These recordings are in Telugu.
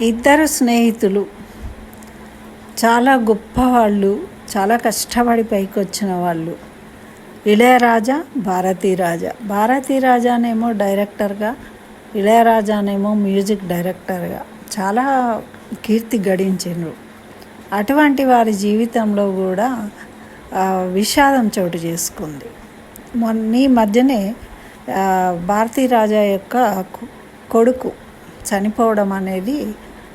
ఇద్దరు స్నేహితులు. చాలా గొప్పవాళ్ళు చాలా కష్టపడి పైకి వచ్చిన వాళ్ళు. ఇళయరాజా భారతీరాజా. భారతీరాజానేమో డైరెక్టర్గా ఇళయరాజానేమో మ్యూజిక్ డైరెక్టర్గా చాలా కీర్తి గడించిండ్రు. అటువంటి వారి జీవితంలో కూడా విషాదం చోటు చేసుకుంది. మొన్న ఈ మధ్యనే భారతీరాజా యొక్క కొడుకు చనిపోవడం అనేది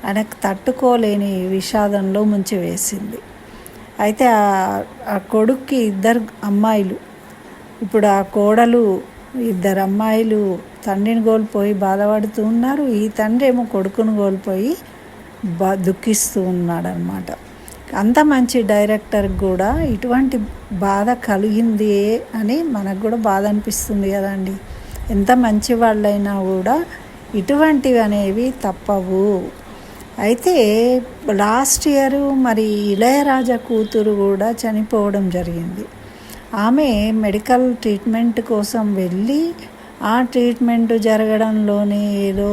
ఆయనకు తట్టుకోలేని విషాదంలో ముంచి వేసింది అయితే ఆ- కొడుక్కి ఇద్దరు అమ్మాయిలు ఇప్పుడు ఆ కోడలు ఇద్దరు అమ్మాయిలు తండ్రిని కోల్పోయి బాధపడుతూ ఉన్నారు. ఈ తండ్రి ఏమో కొడుకును కోల్పోయి బా దుఃఖిస్తూ ఉన్నాడనమాట అంత మంచి డైరెక్టర్కి కూడా ఇటువంటి బాధ కలిగింది అని మనకు కూడా బాధ అనిపిస్తుంది కదండి. ఎంత మంచి వాళ్ళైనా కూడా ఇటువంటివి అనేవి తప్పవు. అయితే లాస్ట్ ఇయర్ మరి ఇళయరాజా కూతురు కూడా చనిపోవడం జరిగింది. ఆమె మెడికల్ ట్రీట్మెంట్ కోసం వెళ్ళి ఆ ట్రీట్మెంట్ జరగడంలోనే ఏదో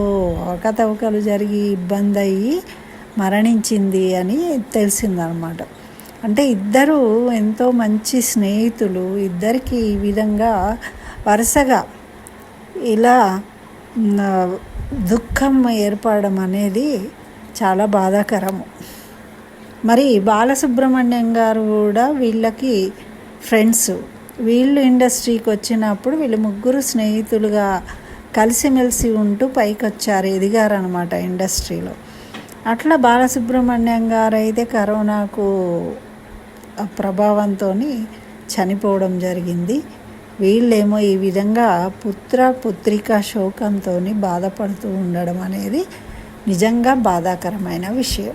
అవకతవకలు జరిగి ఇబ్బంది అయ్యి మరణించింది అని తెలిసిందనమాట. అంటే ఇద్దరు ఎంతో మంచి స్నేహితులు. ఇద్దరికి ఈ విధంగా వరుసగా ఇలా దుఃఖం ఏర్పడడం అనేది చాలా బాధాకరము. మరి బాలసుబ్రహ్మణ్యం గారు కూడా వీళ్ళకి ఫ్రెండ్స్. వీళ్ళు ఇండస్ట్రీకి వచ్చినప్పుడు వీళ్ళు ముగ్గురు స్నేహితులుగా కలిసిమెలిసి ఉంటూ పైకి వచ్చారు ఎదిగారనమాట ఇండస్ట్రీలో. అట్లా బాలసుబ్రహ్మణ్యం గారు అయితే కరోనాకు ప్రభావంతో చనిపోవడం జరిగింది. వీళ్ళేమో ఈ విధంగా పుత్ర పుత్రిక శోకంతో బాధపడుతూ ఉండడం అనేది నిజంగా బాధాకరమైన విషయం.